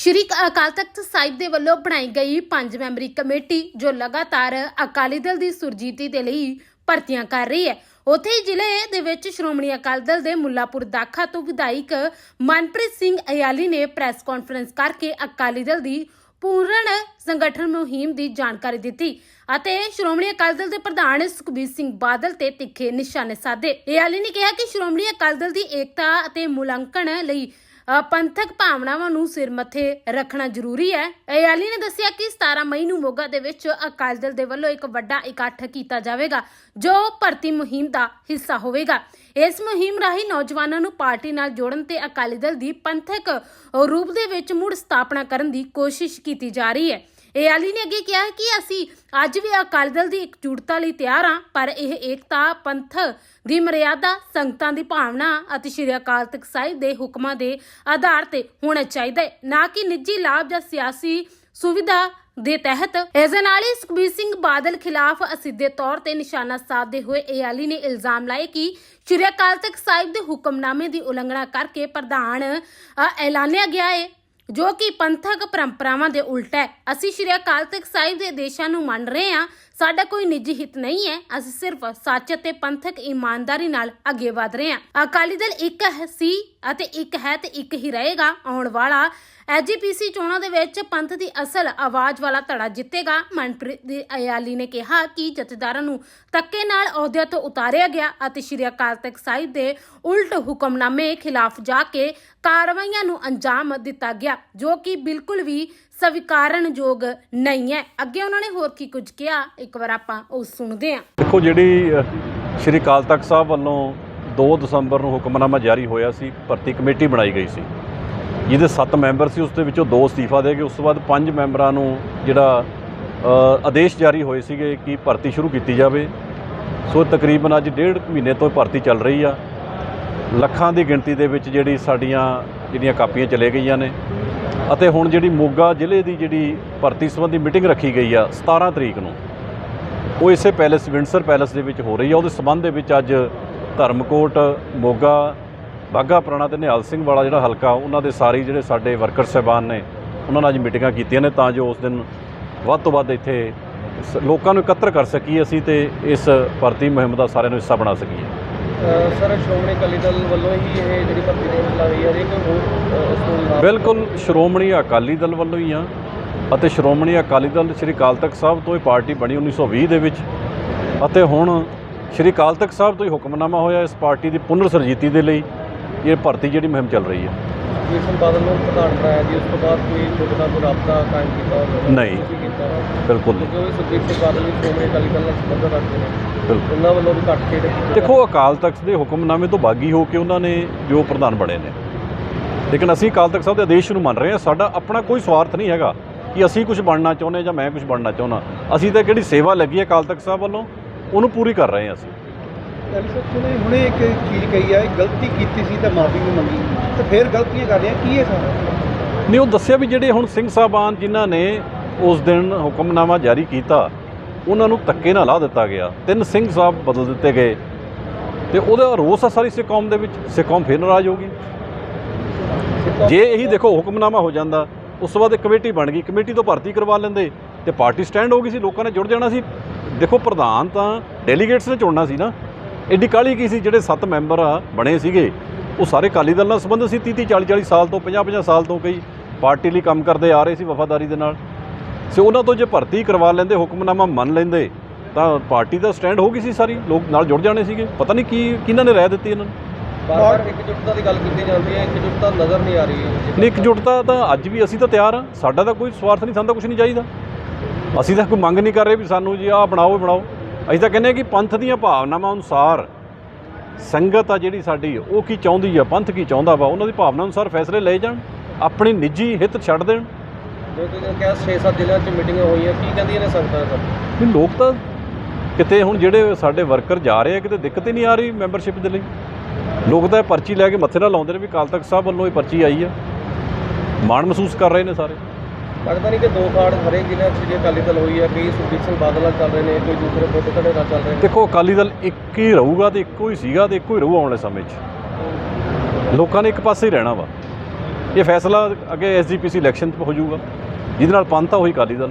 ਸ਼੍ਰੀ ਅਕਾਲ ਤਖਤ ਸਾਹਿਬ ਦੇ ਵੱਲੋਂ ਬਣਾਈ ਗਈ ਪੰਜ ਮੈਂਬਰੀ ਕਮੇਟੀ, ਜੋ ਲਗਾਤਾਰ ਅਕਾਲੀ ਦਲ ਦੀ ਸੁਰਜੀਤੀ ਦੇ ਲਈ ਭਰਤੀਆਂ ਕਰ ਰਹੀ ਹੈ। ਉੱਥੇ ਹੀ ਜ਼ਿਲ੍ਹੇ ਦੇ ਵਿੱਚ ਸ਼੍ਰੋਮਣੀ ਅਕਾਲੀ ਦਲ ਦੇ ਮੁੱਲਾਪੁਰ ਦਾਖਾ ਤੋਂ ਵਿਧਾਇਕ ਮਨਪ੍ਰੀਤ ਸਿੰਘ ਅਯਾਲੀ ਨੇ ਪ੍ਰੈਸ ਕਾਨਫਰੰਸ ਕਰਕੇ ਅਕਾਲੀ ਦਲ ਦੀ ਪੂਰਨ ਸੰਗਠਨ ਮੁਹਿੰਮ ਦੀ ਜਾਣਕਾਰੀ ਦਿੱਤੀ ਅਤੇ ਸ਼੍ਰੋਮਣੀ ਅਕਾਲੀ ਦਲ ਦੇ ਪ੍ਰਧਾਨ ਸੁਖਬੀਰ ਸਿੰਘ ਬਾਦਲ ਤੇ ਤਿੱਖੇ ਨਿਸ਼ਾਨੇ ਸਾਧੇ। ਅਯਾਲੀ ਨੇ ਕਿਹਾ ਕਿ ਸ਼੍ਰੋਮਣੀ ਅਕਾਲੀ ਦਲ ਦੀ ਏਕਤਾ ਅਤੇ ਮੁਲਾਂਕਣ ਲਈ ਪੰਥਕ ਭਾਵਨਾਵਾਂ ਨੂੰ ਸਿਰ ਮੱਥੇ ਰੱਖਣਾ ਜ਼ਰੂਰੀ ਹੈ। ਅਯਾਲੀ ਨੇ ਦੱਸਿਆ ਕਿ 17 ਮਈ ਨੂੰ ਮੋਗਾ ਦੇ ਵਿੱਚ ਅਕਾਲੀ ਦਲ ਦੇ ਵੱਲੋਂ ਇੱਕ ਵੱਡਾ ਇਕੱਠ ਕੀਤਾ ਜਾਵੇਗਾ, ਜੋ ਭਰਤੀ ਮੁਹਿੰਮ ਦਾ ਹਿੱਸਾ ਹੋਵੇਗਾ। ਇਸ ਮੁਹਿੰਮ ਰਾਹੀਂ ਨੌਜਵਾਨਾਂ ਨੂੰ ਪਾਰਟੀ ਨਾਲ ਜੋੜਨ ਤੇ ਅਕਾਲੀ ਦਲ ਦੀ ਪੰਥਕ ਰੂਪ ਦੇ ਵਿੱਚ ਮੁੜ ਸਥਾਪਨਾ ਕਰਨ ਦੀ ਕੋਸ਼ਿਸ਼ ਕੀਤੀ ਜਾ ਰਹੀ ਹੈ। ਅਯਾਲੀ ਨੇ ਅੱਗੇ ਕਿਹਾ ਕਿ ਅਸੀਂ ਅੱਜ ਵੀ ਅਕਾਲੀ ਦਲ ਦੀ ਇਕਜੁੱਟਤਾ ਲਈ ਤਿਆਰ ਹਾਂ ਪਰ ਇਹ ਏਕਤਾ ਪੰਥ ਦੀ ਮਰਿਆਦਾ ਸੰਗਤਾਂ ਦੀ ਭਾਵਨਾ ਅਤੇ ਸ਼੍ਰੀ ਅਕਾਲ ਤਖਤ ਸਾਹਿਬ ਦੇ ਹੁਕਮਾਂ ਦੇ ਆਧਾਰ ਤੇ ਹੋਣਾ ਚਾਹੀਦਾ ਹੈ। ਨਾ ਕਿ ਨਿੱਜੀ ਲਾਭ ਜਾਂ ਸਿਆਸੀ ਸੁਵਿਧਾ ਦੇ ਤਹਿਤ। ਇਸ ਦੇ ਨਾਲ ਹੀ ਸੁਖਬੀਰ ਸਿੰਘ ਬਾਦਲ ਖਿਲਾਫ ਅਸਿੱਧੇ ਤੌਰ ਤੇ ਨਿਸ਼ਾਨਾ ਸਾਧਦੇ ਹੋਏ ਏਆਲੀ ਨੇ ਇਲਜ਼ਾਮ ਲਾਏ ਕਿ ਸ਼੍ਰੀ ਅਕਾਲ ਤਖਤ ਸਾਹਿਬ ਦੇ ਹੁਕਮਨਾਮੇ ਦੀ ਉਲੰਘਣਾ ਕਰਕੇ ਪ੍ਰਧਾਨ ਅ, ਐਲਾਨਿਆ ਗਿਆ ਹੈ। ਜੋ ਕਿ ਪੰਥਕ ਪਰੰਪਰਾਵਾਂ ਦੇ ਉਲਟ ਹੈ। ਅਸੀਂ ਸ਼੍ਰੀ ਅਕਾਲ ਤਖਤ ਸਾਹਿਬ ਦੇ ਆਦੇਸ਼ਾਂ ਨੂੰ ਮੰਨ ਰਹੇ ਹਾਂ ਸਾਡਾ ਕੋਈ ਨਿੱਜੀ ਹਿੱਤ ਨਹੀਂ ਹੈ। ਅਸੀਂ ਸਿਰਫ ਸੱਚ ਅਤੇ ਪੰਥਕ ਇਮਾਨਦਾਰੀ ਨਾਲ ਅੱਗੇ ਵਧ ਰਹੇ ਹਾਂ। ਅਕਾਲੀ ਦਲ ਇੱਕ ਸੀ ਅਤੇ ਇੱਕ ਹੈ ਤੇ ਇੱਕ ਹੀ ਰਹੇਗਾ। ਆਉਣ ਵਾਲਾ ਐਜੀਪੀਸੀ ਚੋਣਾਂ ਦੇ ਵਿੱਚ ਪੰਥ ਦੀ ਅਸਲ ਆਵਾਜ਼ ਵਾਲਾ ਧੜਾ ਜਿੱਤੇਗਾ। ਮਨਪ੍ਰੀਤ ਅਯਾਲੀ ਨੇ ਕਿਹਾ ਕਿ ਜਥੇਦਾਰਾਂ ਨੂੰ ਤੱਕੇ ਨਾਲ ਅਹੁਦਿਆਂ ਤੋਂ ਉਤਾਰਿਆ ਗਿਆ ਅਤੇ ਸ਼੍ਰੀ ਅਕਾਲ ਤਖਤ ਸਾਹਿਬ ਦੇ ਉਲਟ ਹੁਕਮਨਾਮੇ ਖਿਲਾਫ ਜਾ ਕੇ ਕਾਰਵਾਈਆਂ ਨੂੰ ਅੰਜਾਮ ਦਿੱਤਾ ਗਿਆ, ਜੋ ਕਿ ਬਿਲਕੁਲ ਵੀ ਸਵੀਕਾਰਨਯੋਗ ਨਹੀਂ ਹੈ। ਅੱਗੇ ਉਹਨਾਂ ਨੇ ਹੋਰ ਕੀ ਕੁਝ ਕਿਹਾ? ਇੱਕ ਵਾਰ ਆਪਾਂ ਉਹ ਸੁਣਦੇ ਹਾਂ। ਦੇਖੋ ਜਿਹੜੀ ਸ਼੍ਰੀ ਅਕਾਲ ਤਖਤ ਸਾਹਿਬ ਵੱਲੋਂ 2 ਦਸੰਬਰ ਨੂੰ ਹੁਕਮਨਾਮਾ ਜਾਰੀ ਹੋਇਆ ਸੀ, ਭਰਤੀ ਕਮੇਟੀ ਬਣਾਈ ਗਈ ਸੀ। ਜਿਹਦੇ 7 ਮੈਂਬਰ ਸੀ, ਉਸ ਦੇ ਵਿੱਚੋਂ 2 ਅਸਤੀਫਾ ਦੇ ਗਏ। ਉਸ ਤੋਂ ਬਾਅਦ 5 ਮੈਂਬਰਾਂ ਨੂੰ ਜਿਹੜਾ ਆਦੇਸ਼ ਜਾਰੀ ਹੋਏ ਸੀਗੇ ਕਿ ਭਰਤੀ ਸ਼ੁਰੂ ਕੀਤੀ ਜਾਵੇ। ਸੋ ਤਕਰੀਬਨ ਅੱਜ ਡੇਢ ਮਹੀਨੇ ਤੋਂ ਭਰਤੀ ਚੱਲ ਰਹੀ ਆ। ਲੱਖਾਂ ਦੀ ਗਿਣਤੀ ਦੇ ਵਿੱਚ ਜਿਹੜੀ ਸਾਡੀਆਂ, ਜਿਹੜੀਆਂ ਕਾਪੀਆਂ ਚਲੇ ਗਈਆਂ ਨੇ। ਅਤੇ ਹੁਣ ਜਿਹੜੀ ਮੋਗਾ ਜ਼ਿਲ੍ਹੇ ਦੀ ਜਿਹੜੀ ਭਰਤੀ ਸੰਬੰਧੀ ਮੀਟਿੰਗ ਰੱਖੀ ਗਈ ਆ 17 ਤਰੀਕ ਨੂੰ, ਉਹ ਇਸੇ ਪੈਲੇਸ, ਵਿੰਡਸਰ ਪੈਲੇਸ ਦੇ ਵਿੱਚ ਹੋ ਰਹੀ ਆ। ਉਹਦੇ ਸਬੰਧ ਦੇ ਵਿੱਚ ਅੱਜ ਧਰਮਕੋਟ, ਮੋਗਾ ਬਾਗਾ ਪੁਰਾਣਾ ਤੇ ਨਿਹਾਲ ਸਿੰਘ ਵਾਲਾ ਜਿਹੜਾ ਹਲਕਾ, ਉਹਨਾਂ ਦੇ ਸਾਰੇ ਜਿਹੜੇ ਸਾਡੇ ਵਰਕਰ ਸਹਿਬਾਨ ਨੇ, ਉਹਨਾਂ ਨਾਲ ਅੱਜ ਮੀਟਿੰਗਾਂ ਕੀਤੀਆਂ ਨੇ ਤਾਂ ਜੋ ਉਸ ਦਿਨ ਵੱਧ ਤੋਂ ਵੱਧ ਇੱਥੇ ਸ- ਲੋਕਾਂ ਨੂੰ ਇਕੱਤਰ ਕਰ ਸਕੀਏ ਅਸੀਂ ਤੇ ਇਸ ਭਰਤੀ ਮੁਹਿੰਮ ਦਾ ਸਾਰਿਆਂ ਨੂੰ ਹਿੱਸਾ ਬਣਾ ਸਕੀਏ। ਸਰ ਸ਼੍ਰੋਮਣੀ ਅਕਾਲੀ ਦਲ ਵੱਲੋਂ ਹੀ ਇਹ ਜਿਹੜੀ ਭਰਤੀ ਦੀ ਚਲਾ ਰਹੀ ਹੈ ਹਰੇਕ ਹੋਰ ਅ, ਤੋਂ ਬਿਲਕੁਲ ਸ਼੍ਰੋਮਣੀ ਅਕਾਲੀ ਦਲ ਵੱਲੋਂ ਹੀ ਆ ਅਤੇ ਸ਼੍ਰੋਮਣੀ ਅਕਾਲੀ ਦਲ ਸ੍ਰੀ ਅਕਾਲ ਤਖਤ ਸਾਹਿਬ ਤੋਂ ਇਹ ਪਾਰਟੀ ਬਣੀ 1920 ਦੇ ਵਿੱਚ ਅਤੇ ਹੁਣ ਸ੍ਰੀ ਅਕਾਲ ਤਖਤ ਸਾਹਿਬ ਤੋਂ ਹੀ ਹੁਕਮਨਾਮਾ ਹੋਇਆ ਇਸ ਪਾਰਟੀ ਦੀ ਪੁਨਰ ਸਰਜੀਤੀ ਦੇ ਲਈ। ਇਹ ਭਰਤੀ ਜਿਹੜੀ ਮੁਹਿੰਮ ਚੱਲ ਰਹੀ ਹੈ। ਸਿੰਘ ਬਾਦਲ ਨੂੰ ਪ੍ਰਧਾਨ ਬਣਾਇਆ ਜੀ ਉਸ ਤੋਂ ਬਾਅਦ ਕੋਈ ਤੁਹਾਡੇ ਨਾਲ ਕੋਈ ਰਾਬਤਾ ਕਾਇਮ ਕੀਤਾ ਹੋਵੇ? ਨਹੀਂ। ਬਿਲਕੁਲ ਨਹੀਂ। ਕਿਉਂਕਿ ਸੁਖਬੀਰ ਸਿੰਘ ਬਾਦਲ ਵੀ ਸ਼੍ਰੋਮਣੀ ਅਕਾਲੀ ਦਲ ਨਾਲ ਸੰਬੰਧ ਰੱਖਦੇ ਨੇ। ਬਿਲਕੁਲ। ਉਹਨਾਂ ਵੱਲੋਂ ਵੀ ਘੱਟ ਕੀਤੀ ਦੇਖੋ ਅਕਾਲ ਤਖਤ ਦੇ ਹੁਕਮਨਾਮੇ ਤੋਂ ਬਾਗੀ ਹੋ ਕੇ ਉਹਨਾਂ ਨੇ ਜੋ ਪ੍ਰਧਾਨ ਬਣੇ ਨੇ। ਲੇਕਿਨ ਅਸੀਂ ਅਕਾਲ ਤਖਤ ਸਾਹਿਬ ਦੇ ਆਦੇਸ਼ ਨੂੰ ਮੰਨ ਰਹੇ ਹਾਂ। ਸਾਡਾ ਆਪਣਾ ਕੋਈ ਸਵਾਰਥ ਨਹੀਂ ਹੈਗਾ ਕਿ ਅਸੀਂ ਕੁਝ ਬਣਨਾ ਚਾਹੁੰਦੇ ਜਾਂ ਮੈਂ ਕੁਝ ਬਣਨਾ ਚਾਹੁੰਦਾ। ਅਸੀਂ ਤਾਂ ਕਿਹੜੀ ਸੇਵਾ ਲੱਗੀ ਹੈ ਅਕਾਲ ਤਖਤ ਸਾਹਿਬ ਵੱਲੋਂ? ਉਹਨੂੰ ਪੂਰੀ ਕਰ ਰਹੇ ਹਾਂ ਅਸੀਂ। ਹੁਣੇ ਹੁਣੇ ਇੱਕ ਚੀਜ਼ ਕਹੀ ਹੈ ਗਲਤੀ ਕੀਤੀ ਸੀ ਤਾਂ ਮਾਫੀ ਵੀ ਮੰਗੀ। ਤੇ ਫਿਰ ਗਲਤੀਆਂ ਕਰ ਰਹੇ ਆ ਕੀ ਹੈ ਸਾਰਾ? ਨਹੀਂ ਉਹ ਦੱਸਿਆ ਵੀ ਜਿਹੜੇ ਹੁਣ ਸਿੰਘ ਸਾਹਿਬਾਨ ਜਿਨ੍ਹਾਂ ਨੇ ਉਸ ਦਿਨ ਹੁਕਮਨਾਮਾ ਜਾਰੀ ਕੀਤਾ ਉਹਨਾਂ ਨੂੰ ਧੱਕੇ ਨਾਲ ਲਾ ਦਿੱਤਾ ਗਿਆ। ਤਿੰਨ ਸਿੰਘ ਸਾਹਿਬ ਬਦਲ ਦਿੱਤੇ ਗਏ। ਤੇ ਉਹਦਾ ਰੋਸ ਆ ਸਾਰੀ ਸਿੱਖ ਕੌਮ ਦੇ ਵਿੱਚ। ਸਿੱਖ ਕੌਮ ਫਿਰ ਨਾਰਾਜ਼ ਹੋ ਗਈ। ਜੇ ਇਹੀ ਦੇਖੋ ਹੁਕਮਨਾਮਾ ਹੋ ਜਾਂਦਾ ਉਸ ਤੋਂ ਬਾਅਦ ਇੱਕ ਕਮੇਟੀ ਬਣ ਗਈ। ਕਮੇਟੀ ਤੋਂ ਭਰਤੀ ਕਰਵਾ ਲੈਂਦੇ। ਤੇ ਪਾਰਟੀ ਸਟੈਂਡ ਹੋ ਗਈ ਸੀ ਲੋਕਾਂ ਨੇ ਜੁੜ ਜਾਣਾ ਸੀ। ਦੇਖੋ ਪ੍ਰਧਾਨ ਤਾਂ ਡੈਲੀਗੇਟਸ ਨੇ ਚੁਣਨਾ ਸੀ ਨਾ। ਐਡੀ ਕਾਲੀ ਕੀ ਸੀ? ਜਿਹੜੇ 7 ਮੈਂਬਰ ਆ ਬਣੇ ਸੀਗੇ ਉਹ ਸਾਰੇ ਅਕਾਲੀ ਦਲ ਨਾਲ ਸੰਬੰਧ ਸੀ 30 30 40 40 ਸਾਲ ਤੋਂ 50 50 ਸਾਲ ਤੋਂ ਕਈ ਪਾਰਟੀ ਲਈ ਕੰਮ ਕਰਦੇ ਆ ਰਹੇ ਸੀ ਵਫਾਦਾਰੀ ਦੇ ਨਾਲ। ਸੋ ਉਹਨਾਂ ਤੋਂ ਜੇ ਭਰਤੀ ਕਰਵਾ ਲੈਂਦੇ ਹੁਕਮਨਾਮਾ ਮੰਨ ਲੈਂਦੇ ਤਾਂ ਪਾਰਟੀ ਦਾ ਸਟੈਂਡ ਹੋ ਗਈ ਸੀ ਸਾਰੀ ਲੋਕ ਨਾਲ ਜੁੜ ਜਾਣੇ ਸੀਗੇ। ਪਤਾ ਨਹੀਂ ਕੀ ਕਿਹਨਾਂ ਨੇ ਰਹਿ ਦਿੱਤੀ ਇਹਨਾਂ ਨੂੰ? ਬਾਰ-ਬਾਰ ਇਕਜੁੱਟਤਾ ਦੀ ਗੱਲ ਕੀਤੀ ਜਾਂਦੀ ਹੈ ਇਕਜੁੱਟਤਾ ਨਜ਼ਰ ਨਹੀਂ ਆ ਰਹੀ। ਹੈ ਨਹੀਂ ਇਕਜੁੱਟਤਾ ਤਾਂ ਅੱਜ ਵੀ ਅਸੀਂ ਤਾਂ ਤਿਆਰ ਹਾਂ। ਸਾਡਾ ਤਾਂ ਕੋਈ ਸਵਾਰਥ ਨਹੀਂ ਸਾਨੂੰ ਤਾਂ ਕੁਝ ਨਹੀਂ ਚਾਹੀਦਾ। ਅਸੀਂ ਤਾਂ ਕੋਈ ਮੰਗ ਨਹੀਂ ਕਰ ਰਹੇ ਵੀ ਸਾਨੂੰ ਜੀ ਆਹ ਬਣਾਓ ਬਣਾਓ। ਅਸੀਂ ਤਾਂ ਕਹਿੰਦੇ ਕਿ ਪੰਥ ਦੀਆਂ ਭਾਵਨਾਵਾਂ ਅਨੁਸਾਰ ਸੰਗਤ ਆ ਜਿਹੜੀ ਸਾਡੀ ਉਹ ਕੀ ਚਾਹੁੰਦੀ ਆ? ਪੰਥ ਕੀ ਚਾਹੁੰਦਾ ਵਾ? ਉਹਨਾਂ ਦੀ ਭਾਵਨਾ ਅਨੁਸਾਰ ਫੈਸਲੇ ਲਏ ਜਾਣ ਆਪਣੀ ਨਿੱਜੀ ਹਿੱਤ ਛੱਡ ਦੇਣ। ਜੋ ਕਿ ਕਿਹਾ 6-7 ਜ਼ਿਲ੍ਹਿਆਂ 'ਚ ਮੀਟਿੰਗਾਂ ਹੋਈਆਂ ਕੀ ਕਹਿੰਦੀਆਂ ਨੇ ਲੋਕ ਤਾਂ ਕਿਤੇ ਹੁਣ ਜਿਹੜੇ ਸਾਡੇ ਵਰਕਰ ਜਾ ਰਹੇ ਆ ਕਿਤੇ ਦਿੱਕਤ ਹੀ ਨਹੀਂ ਆ ਰਹੀ ਮੈਂਬਰਸ਼ਿਪ ਦੇ ਲਈ। ਲੋਕ ਤਾਂ ਪਰਚੀ ਲੈ ਕੇ ਮੱਥੇ ਨਾਲ ਲਾਉਂਦੇ ਨੇ ਵੀ ਅਕਾਲ ਤਖਤ ਸਾਹਿਬ ਵੱਲੋਂ ਇਹ ਪਰਚੀ ਆਈ ਆ। ਮਾਣ ਮਹਿਸੂਸ ਕਰ ਰਹੇ ਨੇ ਸਾਰੇ। ਲੱਗਦਾ ਨਹੀਂ ਕਿ ਦੋ ਕਾਰਡ ਹਰੇਕ ਜ਼ਿਲ੍ਹੇ 'ਚ ਜਿਹੜੀ ਅਕਾਲੀ ਦਲ ਹੋਈ ਹੈ, ਕਈ ਸੁਖਬੀਰ ਸਿੰਘ ਬਾਦਲ ਨਾਲ ਚੱਲ ਰਹੇ ਨੇ, ਕੋਈ ਦੂਸਰੇ ਬੁੱਧ ਧੜੇ ਨਾਲ ਚੱਲ ਰਹੇ ਨੇ। ਦੇਖੋ, ਅਕਾਲੀ ਦਲ ਇੱਕ ਹੀ ਰਹੂਗਾ ਤੇ ਇੱਕੋ ਹੀ ਸੀਗਾ ਤੇ ਇੱਕੋ ਹੀ ਰਹੂ ਆਉਣ ਵਾਲੇ ਸਮੇਂ 'ਚ। ਲੋਕਾਂ ਨੇ ਇੱਕ ਪਾਸੇ ਹੀ ਰਹਿਣਾ ਵਾ। ਇਹ ਫੈਸਲਾ ਅੱਗੇ ਐਸਜੀਪੀਸੀ ਇਲੈਕਸ਼ਨ 'ਚ ਹੋ ਜਾਊਗਾ। ਜਿਹਦੇ ਨਾਲ ਪੰਥ ਆ, ਉਹੀ ਅਕਾਲੀ ਦਲ ਆ।